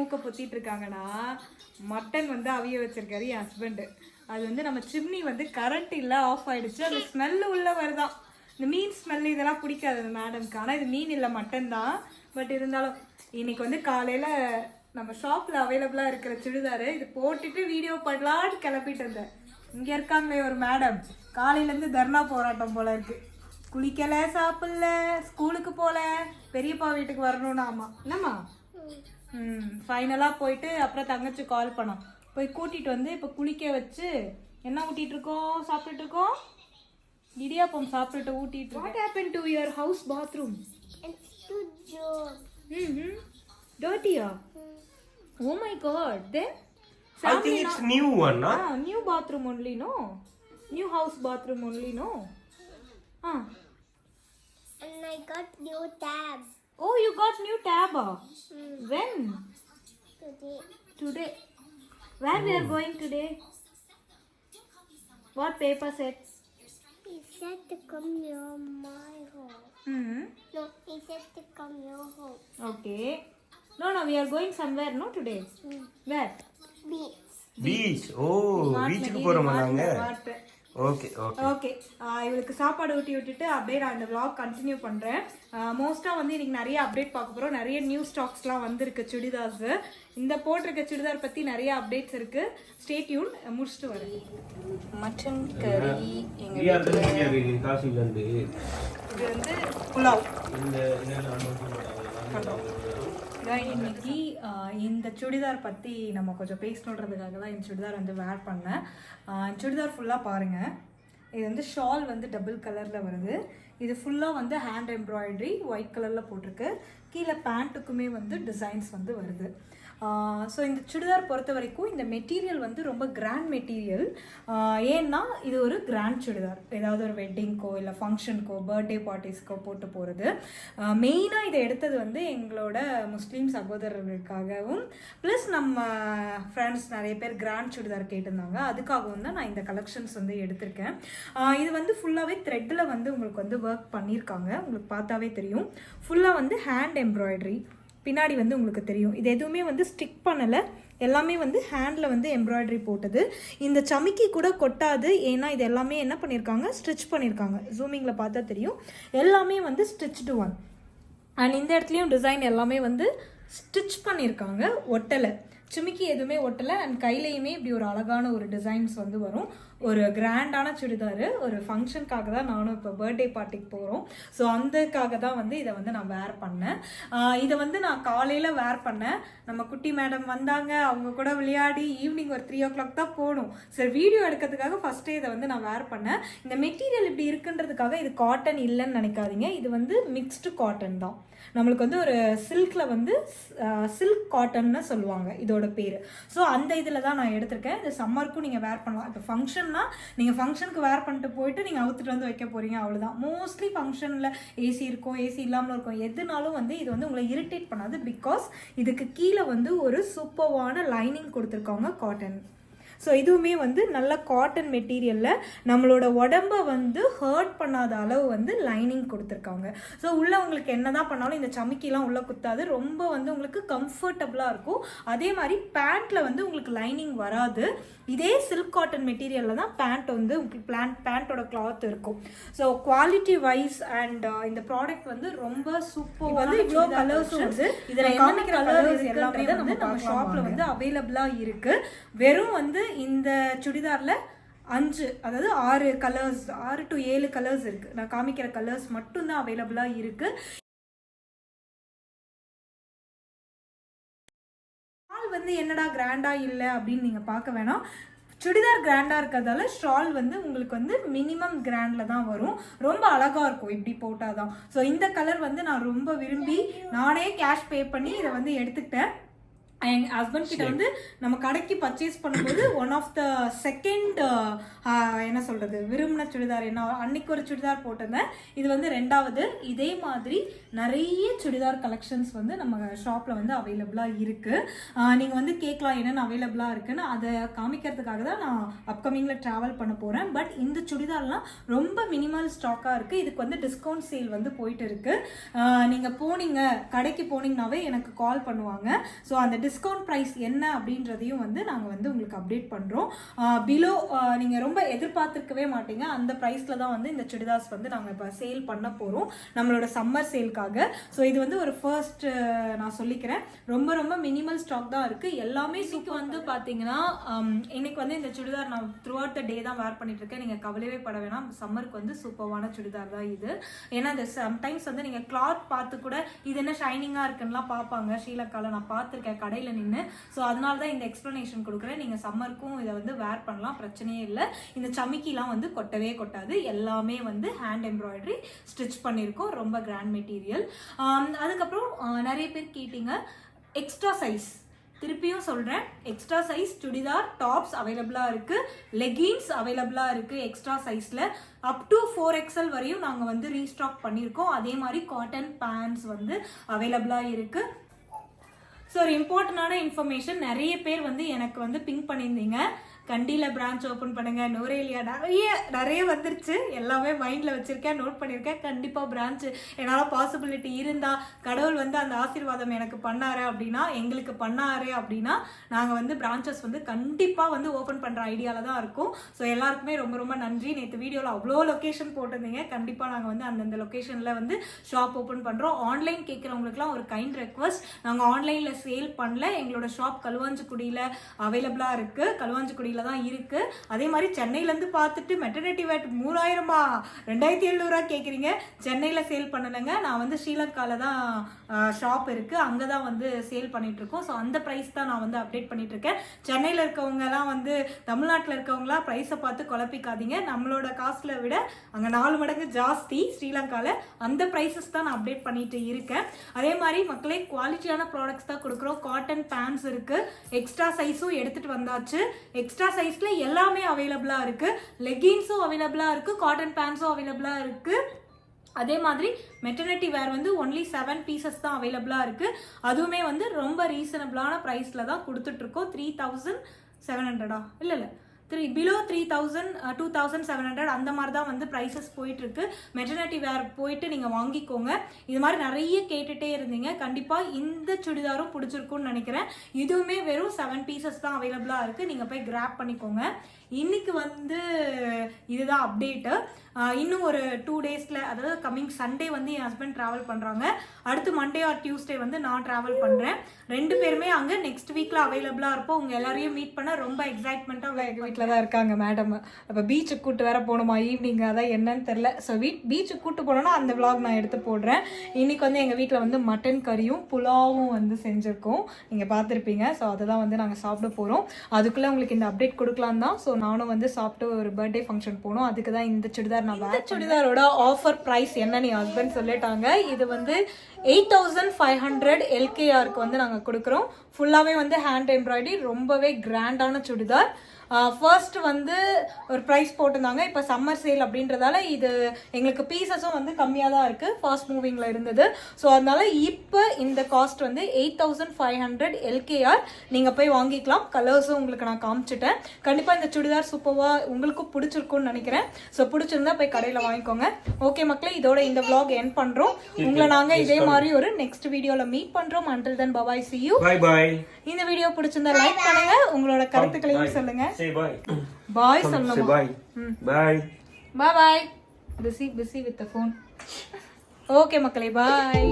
மூக்க பொத்திட்டு இருக்காங்கன்னா மட்டன் வந்து அவிய வச்சிருக்காரு என் ஹஸ்பண்டு அது வந்து நம்ம சிம்னி வந்து கரண்ட் இல்லை ஆஃப் ஆயிடுச்சு. அந்த ஸ்மெல்லு உள்ள வருதான். இந்த மீன் ஸ்மெல் இதெல்லாம் பிடிக்காது அந்த மேடம்க்கு ஆனால் இது மீன் இல்லை மட்டன் தான். பட் இருந்தாலும் இன்னைக்கு வந்து காலையில் நம்ம ஷாப்பில் அவைலபிளாக இருக்கிற சுடிதாரு இது போட்டுட்டு வீடியோ பண்ணலான்னு கிளப்பிட்டு இருந்தேன். இங்கே இருக்காங்களே ஒரு மேடம் காலையிலேருந்து தர்ணா போராட்டம் போல இருக்கு. குளிக்கல சாப்பிடல ஸ்கூலுக்கு போல பெரியப்பா வீட்டுக்கு வரணும்னு ஆமா என்னம்மா? ம் ஃபைனலாக போயிட்டு அப்புறம் தங்கச்சி கால் பண்ணோம் போய் கூட்டிட்டு வந்து இப்போ குளிக்க வச்சு என்ன ஊட்டிட்டு இருக்கோம் சாப்பிட்டுட்டு இருக்கோம் இடியாப்பம் சாப்பிட்டுட்டு ஊட்டிட்டு what happen to your house bathroom. ம் டர்ட்டியா ஓ my god then I think it's new one, no? Ah, new bathroom only, no? New house bathroom only, no? Ah. And I got new tabs Oh, you got new tab. Mm. When? Today. Today. Where oh. we are going today? What paper set? He said to come near my home. Mm. No, he said to come your home. Okay. No, no, we are going somewhere, no, today. Mm. Where? Beach. Beach. Oh, beach. beach. beach. beach. beach. beach. beach. beach. beach. beach. beach. beach. beach. Okay okay. இவளுக்கு சாப்பாடு ஊட்டி விட்டுட்டு அப்படியே நான் இந்த vlog continue பண்ணுறேன் மோஸ்ட்டாக வந்து இன்னைக்கு நிறைய அப்டேட் பார்க்க போகிறோம் நிறைய நியூ ஸ்டாக்ஸ்லாம் வந்திருக்கு சுடிதார்ஸ். இந்த போட்டிருக்க சுடிதார் பற்றி நிறைய அப்டேட்ஸ் இருக்கு. ஸ்டேட்யூன் முடிச்சுட்டு வரேன். மட்டன் கறி இது வந்து புலாவ். இன்னைக்கு இந்த சுடிதார் பற்றி நம்ம கொஞ்சம் பேசணுன்றதுக்காக தான் இந்த சுடிதார் வந்து வேர் பண்ணேன். சுடிதார் ஃபுல்லாக பாருங்கள் இது வந்து ஷால் வந்து டபுள் கலரில் வருது. இது ஃபுல்லாக வந்து ஹேண்ட் எம்ப்ராய்டரி ஒயிட் கலரில் போட்டிருக்கு. கீழே பேண்ட்டுக்குமே வந்து டிசைன்ஸ் வந்து வருது. ஸோ இந்த சுடிதார் பொறுத்த வரைக்கும் இந்த மெட்டீரியல் வந்து ரொம்ப கிராண்ட் மெட்டீரியல் ஏன்னா இது ஒரு கிராண்ட் சுடிதார். ஏதாவது ஒரு வெட்டிங்க்கோ இல்லை ஃபங்க்ஷனுக்கோ பர்த்டே பார்ட்டிஸ்க்கோ போட்டு போகிறது மெயினாக இதை எடுத்தது வந்து எங்களோட முஸ்லீம் சகோதரர்களுக்காகவும் ப்ளஸ் நம்ம ஃப்ரெண்ட்ஸ் நிறைய பேர் கிராண்ட் சுடிதார் கேட்டிருந்தாங்க. அதுக்காகவும் தான் நான் இந்த கலெக்ஷன்ஸ் வந்து எடுத்திருக்கேன். இது வந்து ஃபுல்லாகவே த்ரெட்டில் வந்து உங்களுக்கு வந்து ஒர்க் பண்ணியிருக்காங்க. உங்களுக்கு பார்த்தாவே தெரியும். ஃபுல்லாக வந்து ஹேண்ட் எம்ப்ராய்டரி பின்னாடி வந்து உங்களுக்கு தெரியும். இது எதுவுமே வந்து ஸ்டிக் பண்ணலை. எல்லாமே வந்து ஹேண்டில் வந்து எம்ப்ராய்டரி போட்டது. இந்த சமிக்கி கூட கொட்டாது. ஏன்னா இது எல்லாமே என்ன பண்ணியிருக்காங்க ஸ்டிச் பண்ணியிருக்காங்க ஜூமிங்கில் பார்த்தா தெரியும். எல்லாமே வந்து ஸ்டிச்டு ஒன் அண்ட் இந்த இடத்துலையும் டிசைன் எல்லாமே வந்து ஸ்டிச் பண்ணியிருக்காங்க ஒட்டலை. சிமிக்கி எதுவுமே ஒட்டலை. அண்ட் கையிலையுமே இப்படி ஒரு அழகான ஒரு டிசைன்ஸ் வந்து வரும். ஒரு கிராண்டான சுடிதார் ஒரு ஃபங்க்ஷனுக்காக தான் நானும் இப்போ பர்த்டே பார்ட்டிக்கு போகிறோம் ஸோ அந்தக்காக தான் வந்து இதை வந்து நான் வேர் பண்ணேன். இதை வந்து நான் காலையில் வேர் பண்ணேன். நம்ம குட்டி மேடம் வந்தாங்க அவங்க கூட விளையாடி ஈவினிங் ஒரு த்ரீ ஓ கிளாக் தான் போகணும் சரி வீடியோ எடுக்கிறதுக்காக ஃபஸ்ட்டே இதை வந்து நான் வேர் பண்ணேன். இந்த மெட்டீரியல் இப்படி இருக்குன்றதுக்காக இது காட்டன் இல்லைன்னு நினைக்காதீங்க. இது வந்து மிக்ஸ்டு காட்டன் தான். நம்மளுக்கு வந்து ஒரு சில்கில் வந்து சில்க் காட்டன்னு சொல்லுவாங்க இதோட பேர். ஸோ அந்த இதில் தான் நான் எடுத்திருக்கேன். இது சம்மருக்கும் நீங்கள் வேர் பண்ணலாம். இப்போ ஃபங்க்ஷன் ஃபங்க்ஷன்னா நீங்கள் ஃபங்க்ஷனுக்கு வேர் பண்ணிட்டு போயிட்டு நீங்கள் அவுத்துட்டு வந்து வைக்க போகிறீங்க அவ்வளோதான் மோஸ்ட்லி ஃபங்க்ஷனில் ஏசி இருக்கும் ஏசி இல்லாமல் இருக்கும் எதுனாலும் வந்து இது வந்து உங்களை இரிட்டேட் பண்ணாது பிகாஸ் இதுக்கு கீழே வந்து ஒரு சூப்பர்வான லைனிங் கொடுத்துருக்காங்க காட்டன் ஸோ இதுவுமே வந்து நல்ல காட்டன் மெட்டீரியலில் நம்மளோட உடம்ப வந்து ஹர்ட் பண்ணாத அளவு வந்து லைனிங் கொடுத்துருக்காங்க. ஸோ உள்ளே உங்களுக்கு என்ன தான் பண்ணாலும் இந்த சமிக்கிலாம் உள்ளே குத்தாது. ரொம்ப வந்து உங்களுக்கு கம்ஃபர்டபுளாக இருக்கும். அதே மாதிரி பேண்ட்டில் வந்து உங்களுக்கு லைனிங் வராது. இதே சில்க் காட்டன் மெட்டீரியலில் தான் பேண்ட் வந்து உங்களுக்கு பிளான் பேண்ட்டோட கிளாத் இருக்கும். ஸோ குவாலிட்டி வைஸ் அண்ட் இந்த ப்ராடக்ட் வந்து ரொம்ப சூப்பர் வந்து இவ்வளோ கலர்ஸ் வந்து இதில் காமிக்கிற கலர்ஸ் எல்லாமே வந்து நம்ம ஷாப்பில் வந்து அவைலபிளாக இருக்கு. வெறும் வந்து இந்த சுடிதாரில் அஞ்சு அதாவது ஆறு கலர்ஸ் ஆறு டு ஏழு கலர்ஸ் இருக்குது நான் காமிக்கிற கலர்ஸ் மட்டும்தான் அவைலபிளாக இருக்குது ஷால் வந்து என்னடா கிராண்டாக இல்லை அப்படின்னு நீங்கள் பார்க்க வேணாம். சுடிதார் கிராண்டாக இருக்கிறதால ஷால் வந்து உங்களுக்கு வந்து மினிமம் கிராண்டில் தான் வரும். ரொம்ப அழகாக இருக்கும் இப்படி போட்டால் தான் ஸோ இந்த கலர் வந்து நான் ரொம்ப விரும்பி நானே கேஷ் பே பண்ணி இதை வந்து எடுத்துக்கிட்டேன். என் ஹஸ்பண்ட் கிட்ட வந்து நம்ம கடைக்கு பர்ச்சேஸ் பண்ணும்போது ஒன் ஆஃப் த செகண்ட் என்ன சொல்றது விரும்பின சுடிதார் என்ன அன்னைக்கு ஒரு சுடிதார் போட்டிருந்தேன். இது வந்து ரெண்டாவது. இதே மாதிரி நிறைய சுடிதார் கலெக்ஷன்ஸ் வந்து நம்ம ஷாப்பில் வந்து அவைலபிளாக இருக்கு. ஆஹ் நீங்க வந்து கேட்கலாம் என்னென்ன அவைலபிளாக இருக்குன்னு. அதை காமிக்கிறதுக்காக தான் நான் அப்கமிங்கில் ட்ராவல் பண்ண போகிறேன் பட் இந்த சுடிதார்லாம் ரொம்ப மினிமல் ஸ்டாக்காக இருக்குது இதுக்கு வந்து டிஸ்கவுண்ட் சேல் வந்து போயிட்டு இருக்கு. ஆஹ் நீங்க போனீங்க கடைக்கு போனீங்கனாவே எனக்கு கால் பண்ணுவாங்க. ஸோ அந்த டிஸ்கவுண்ட் ப்ரைஸ் என்ன அப்படின்றதையும் வந்து நாங்கள் வந்து உங்களுக்கு அப்டேட் பண்ணுறோம் பிலோ நீங்கள் ரொம்ப எதிர்பார்த்துருக்கவே மாட்டீங்க. அந்த ப்ரைஸில் தான் வந்து இந்த சுடிதார்ஸ் வந்து நாங்கள் இப்போ சேல் பண்ண போகிறோம் நம்மளோட சம்மர் சேல்க்காக ஸோ இது வந்து ஒரு ஃபர்ஸ்ட் நான் சொல்லிக்கிறேன். ரொம்ப ரொம்ப மினிமல் ஸ்டாக் தான் இருக்குது எல்லாமே சூப்பர் வந்து பார்த்தீங்கன்னா இன்னைக்கு வந்து இந்த சுடிதார் நான் த்ரூ அவுட் த டே தான் வேர் பண்ணிட்டு இருக்கேன். நீங்கள் கவலையே பட வேணாம். சம்மருக்கு வந்து சூப்பர்வான சுடிதார் தான் இது. ஏன்னா இந்த சம்டைம்ஸ் வந்து நீங்கள் கிளாத் பார்த்து கூட இது என்ன ஷைனிங்காக இருக்குன்னுலாம் பார்ப்பாங்க. ஸ்ரீலங்காவில் நான் பார்த்துருக்கேன். கடையில் நின்று ஸோ அதனால தான் இந்த எக்ஸ்ப்ளனேஷன் கொடுக்குறேன். நீங்கள் சம்மருக்கும் இதை வந்து வேர் பண்ணலாம். பிரச்சனையே இல்லை. இந்த சமிக்கிலாம் வந்து கொட்டவே கொட்டாது. எல்லாமே வந்து ஹேண்ட் எம்ப்ராய்டரி ஸ்டிச் பண்ணியிருக்கோம் ரொம்ப கிராண்ட் மெட்டீரியல் um, அதுக்கப்புறம் uh, நிறைய பேர் கேட்டீங்க எக்ஸ்ட்ரா சைஸ் திருப்பியும் சொல்கிறேன் எக்ஸ்ட்ரா சைஸ் சுடிதார் டாப்ஸ் அவைலபிளாக இருக்குது லெகின்ஸ் அவைலபிளாக இருக்குது எக்ஸ்ட்ரா சைஸில் அப் டு ஃபோர் எக்ஸல் வரையும் நாங்கள் வந்து ரீஸ்டாக் பண்ணியிருக்கோம் அதே மாதிரி காட்டன் பேண்ட்ஸ் வந்து அவைலபிளாக இருக்குது ஸோ ஒரு இம்பார்ட்டண்டான இன்ஃபர்மேஷன் நிறைய பேர் வந்து எனக்கு வந்து பிங்க் பண்ணியிருந்தீங்க. கண்டியில் பிரான்ச் ஓப்பன் பண்ணுங்கள் நோரேலியா நிறைய நிறைய வந்துருச்சு. எல்லாமே மைண்டில் வச்சுருக்கேன் நோட் பண்ணியிருக்கேன் கண்டிப்பாக பிரான்ச் என்னால் பாசிபிலிட்டி இருந்தால் கடவுள் வந்து அந்த ஆசீர்வாதம் எனக்கு பண்ணாரு அப்படின்னா எங்களுக்கு பண்ணாரு அப்படின்னா நாங்கள் வந்து பிரான்ச்சஸ் வந்து கண்டிப்பாக வந்து ஓப்பன் பண்ணுற ஐடியாவில் தான் இருக்கும். ஸோ எல்லாருக்குமே ரொம்ப ரொம்ப நன்றி. நேற்று வீடியோவில் அவ்வளோ லொக்கேஷன் போட்டிருந்தீங்க. கண்டிப்பாக நாங்கள் வந்து அந்தந்த லொக்கேஷனில் வந்து ஷாப் ஓப்பன் பண்ணுறோம் ஆன்லைன் கேட்குறவங்களுக்குலாம் ஒரு கைண்ட் ரெக்வஸ்ட் நாங்கள் ஆன்லைனில் சேல் பண்ணல. எங்களோட ஷாப் கழுவாஞ்சிக்குடியில் அவைலபிளாக இருக்குது தான் இருக்குது அதே மாதிரி சென்னையிலேருந்து பார்த்துட்டு மெட்டர்னிட்டி வேட் மூணாயிரமா? ரெண்டாயிரத்தி எழுநூறுவா கேட்குறீங்க சென்னையில் சேல் பண்ணலைங்க. நான் வந்து ஸ்ரீலங்காவில் தான் ஷாப் இருக்குது அங்கே தான் வந்து சேல் பண்ணிகிட்ருக்கோம் ஸோ அந்த ப்ரைஸ் தான் நான் வந்து அப்டேட் பண்ணிகிட்ருக்கேன் சென்னையில் இருக்கவங்கலாம் வந்து தமிழ்நாட்டில் இருக்கவங்களாம் ப்ரைஸை பார்த்து குழப்பிக்காதீங்க. நம்மளோட காஸ்ட்டில் விட அங்கே நாலு மடங்கு ஜாஸ்தி ஸ்ரீலங்காவில் அந்த ப்ரைஸஸ் தான் நான் அப்டேட் பண்ணிட்டு இருக்கேன். அதே மாதிரி மக்களே குவாலிட்டியான ப்ராடக்ட்ஸ் தான் கொடுக்குறோம். காட்டன் பேண்ட்ஸ் இருக்குது எக்ஸ்ட்ரா சைஸும் எடுத்துகிட்டு வந்தாச்சு. எக்ஸ்ட்ரா எக்ஸ்ட்ரா சைஸில் எல்லாமே அவைலபிளாக இருக்குது லெகின்ஸும் அவைலபிளாக இருக்குது காட்டன் பேண்ட்ஸும் அவைலபிளாக இருக்குது அதே மாதிரி மெட்டர்னிட்டி வேர் வந்து ஒன்லி செவன் பீசஸ் தான் அவைலபிளாக இருக்குது அதுவுமே வந்து ரொம்ப ரீசனபிளான ப்ரைஸில் தான் கொடுத்துட்ருக்கோம் த்ரீ தௌசண்ட் செவன் ஹண்ட்ரடா இல்லை இல்லை. Three below three thousand two thousand seven hundred அந்த மாதிரி தான் வந்து ப்ரைஸஸ் போயிட்டுருக்கு. மெட்டர்னிட்டி வேர் போயிட்டு நீங்கள் வாங்கிக்கோங்க. இது மாதிரி நிறைய கேட்டுகிட்டே இருந்தீங்க. கண்டிப்பாக இந்த சுடிதாரும் பிடிச்சிருக்கும்னு நினைக்கிறேன். இதுவுமே வெறும் செவன் பீசஸ் தான் அவைலபிளாக இருக்குது நீங்கள் போய் கிராப் பண்ணிக்கோங்க. இன்னைக்கு வந்து இதுதான் அப்டேட்டு இன்னும் ஒரு டூ டேஸில் அதாவது கம்மிங் சண்டே வந்து என் ஹஸ்பண்ட் ட்ராவல் பண்ணுறாங்க அடுத்து மண்டே ஆர் டியூஸ்டே வந்து நான் ட்ராவல் பண்ணுறேன் ரெண்டு பேருமே அங்கே நெக்ஸ்ட் வீக்கில் அவைலபிளாக இருப்போம். உங்கள் எல்லாரையும் மீட் பண்ண ரொம்ப எக்ஸைட்மெண்ட்டாக எங்கள் வீட்டில் தான் இருக்காங்க மேடம் அப்போ பீச்சுக்கு கூட்டு வேற போகணுமா? ஈவினிங் அதான் என்னன்னு தெரில ஸோ வீட் பீச்சுக்கு கூட்டு போனோன்னா அந்த vlog நான் எடுத்து போடுறேன். இன்னைக்கு வந்து எங்கள் வீட்டில் வந்து மட்டன் கறியும் புலாவும் வந்து செஞ்சுருக்கோம். நீங்கள் பார்த்துருப்பீங்க. ஸோ அதை தான் வந்து நாங்கள் சாப்பிட போகிறோம் அதுக்குள்ளே உங்களுக்கு இந்த அப்டேட் கொடுக்கலாம் தான் ஸோ நானும் வந்து சாப்பிட்டு ஒரு பர்த்டே ஃபங்க்ஷன் போனோம். அதுக்கு தான் இந்த சுடிதார் நான் வேர் சுடிதாரோட ஆஃபர் ப்ரைஸ் என்ன நீ ஹஸ்பண்ட் சொல்லிட்டாங்க. இது வந்து எயிட் தௌசண்ட் ஃபைவ் ஹண்ட்ரட் எல்கேஆருக்கு வந்து நாங்கள் கொடுக்குறோம். ஃபுல்லாகவே வந்து ஹேண்ட் எம்ப்ராய்டரி ரொம்பவே கிராண்டான சுடிதார். ஃபர்ஸ்ட் வந்து ஒரு ப்ரைஸ் போட்டிருந்தாங்க. இப்போ சம்மர் சேல் அப்படின்றதால இது எங்களுக்கு பீசஸும் வந்து கம்மியாக தான் இருக்குது ஃபாஸ்ட் மூவிங்கில் இருந்தது. ஸோ அதனால இப்போ இந்த காஸ்ட் வந்து eight thousand five hundred LKR நீங்கள் போய் வாங்கிக்கலாம். கலர்ஸும் உங்களுக்கு நான் காமிச்சிட்டேன். கண்டிப்பாக இந்த சுடிதார் சூப்பராக உங்களுக்கும் பிடிச்சிருக்கும்னு நினைக்கிறேன். ஸோ பிடிச்சிருந்தா போய் கடையில் வாங்கிக்கோங்க. ஓகே மக்களே இதோட இந்த vlog என் பண்ணுறோம் உங்களை நாங்கள் இதே மாதிரி ஒரு நெக்ஸ்ட் வீடியோவில் மீட் பண்ணுறோம் அண்டில் தென் பபாய் பாய் பாய் இந்த வீடியோ பிடிச்சிருந்தா லைக் பண்ணுங்க. உங்களோட கருத்துக்களையும் சொல்லுங்க. பாய் சொல்லணும்? Bye bye bye bye busy busy with phone okay மக்களே பாய்